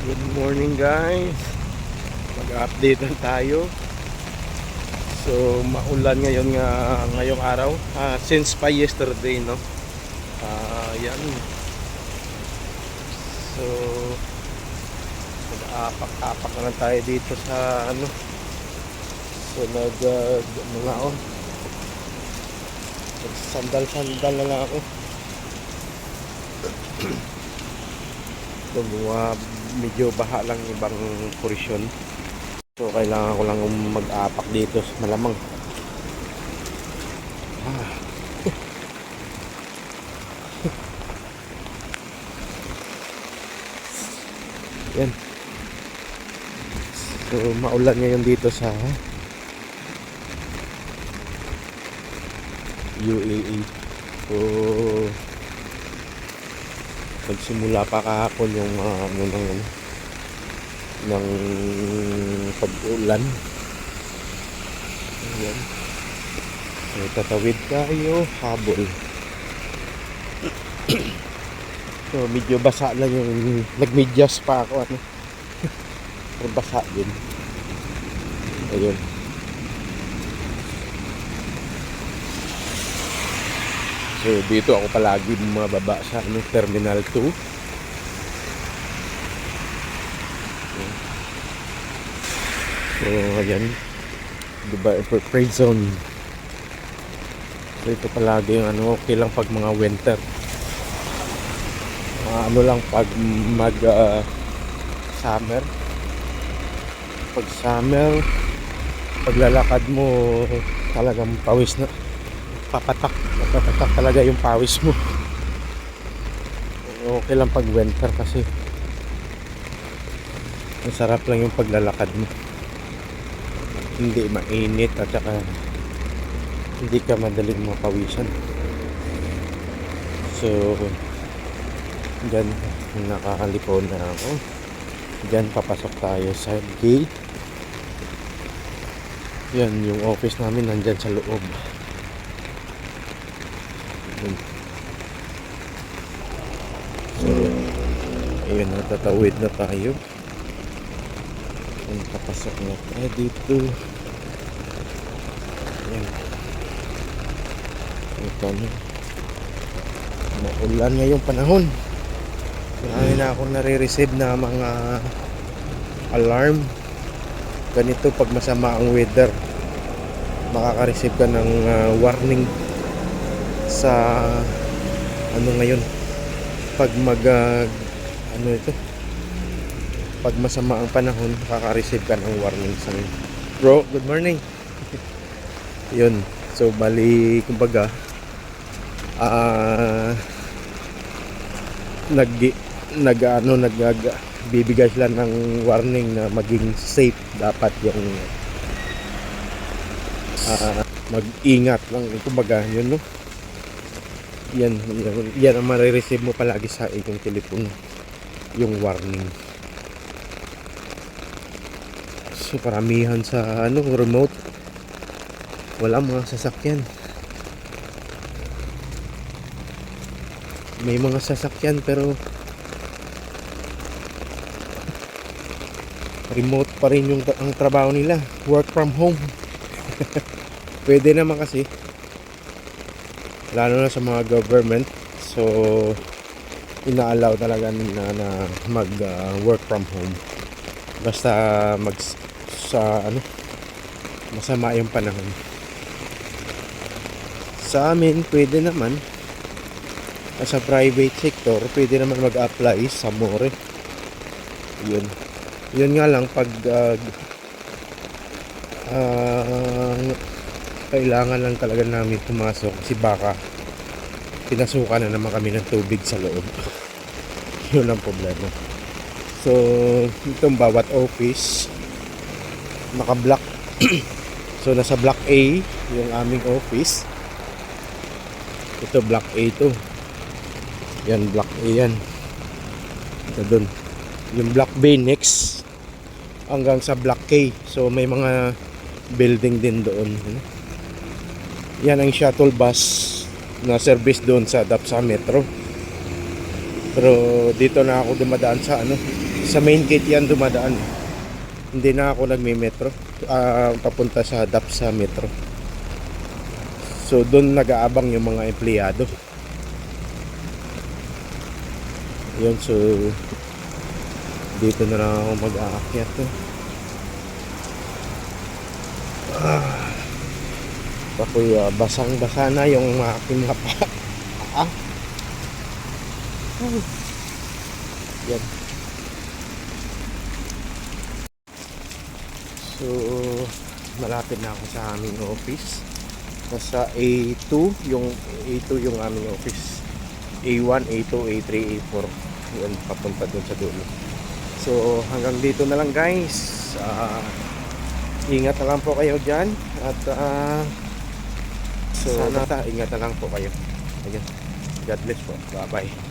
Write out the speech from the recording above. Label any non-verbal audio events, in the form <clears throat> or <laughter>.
Good morning guys. Mag-update lang tayo. So maulan ngayon nga ngayong araw. Ah, Since pa yesterday no? Ah, Yan. So Mag-apak-apak na lang tayo dito sa ano? So nag uh, ano nga ako Sandal-sandal na lang ako So, mga medyo baha lang ibang porsyon. So, kailangan ko lang mag-apak dito. Malamang. Ah. <laughs> Yan. So, maulan ngayon dito sa UAE. So, nagsimula pa kahapon yung uh, ano ng ano, ng pag-ulan. Ayan. So, tatawid tayo habol. so, medyo basa lang yung nagmedyas pa ako ano. <laughs> Pero basa din. Ayun. So dito ako palagi mababa sa ano, Terminal 2. So ayan. Diba, free zone. So ito palagi yung ano, okay lang pag mga winter. Mga ano lang pag mag ah, summer. Pag summer, paglalakad mo talagang pawis na papatak. Papatak talaga yung pawis mo. Okay lang pag winter kasi. Ang sarap lang yung paglalakad mo. Hindi mainit at saka hindi ka madaling mapawisan. So dyan nakakalipon na ako. Dyan papasok tayo sa gate. Yan yung office namin nandyan sa loob. So, ayun, natatawid na tayo. Ayun, papasok na tayo dito. Ayan. Ito na. Maulan ngayong panahon. Marami na akong nare-receive na mga alarm. Ganito pag masama ang weather. Makaka-receive ka ng ah, warning sa ano ngayon pag mag ah, ano ito? Pag masama ang panahon makaka-receive ka ng warning sa bro good morning. <laughs> Yun. So bali kumbaga ah nag nag ano nag bibigay sila ng warning na maging safe dapat yung ah, mag-ingat lang kumbaga yun no yan, yan, ang marireceive mo palagi sa iyong telepono. Yung warning. So paramihan sa ano remote. Wala mga sasakyan. May mga sasakyan pero remote pa rin yung ang trabaho nila. Work from home. <laughs> Pwede naman kasi lalo na sa mga government. So inaalaw talaga na, na mag uh, work from home. Basta mag sa ano masama yung panahon. Sa amin pwede naman. Sa private sector pwede naman mag-apply sa more. Yun. Yun nga lang pag uh, uh, kailangan lang talaga namin pumasok kasi baka pinasukan na naman kami ng tubig sa loob. <laughs> Yun ang problema. So itong bawat office naka block <clears throat> so nasa block A yung aming office. Ito block A to. Yan block A yan. Ito dun. Yung block B next. Hanggang sa block K. So may mga building din doon yan ang shuttle bus na service doon sa DAPSA Metro pero dito na ako dumadaan sa ano Sa main gate yan dumadaan. Hindi na ako nagme-metro. Ah, papunta sa DAP sa metro. So doon nag-aabang yung mga empleyado. Yun, so dito na lang ako mag-aakyat. Eh. Ah, Ako'y ah, basang-basa na yung aking mga pa. Ah. Yan. So, malapit na ako sa aming office. Nasa A2 yung A2 yung aming office. A1, A2, A3, A4. Yun, papunta dun sa dulo. So, hanggang dito na lang guys. Ah, ingat na lang po kayo dyan. At, ah, so, sana, ingat na lang po kayo. Ayun. God bless po. Bye-bye.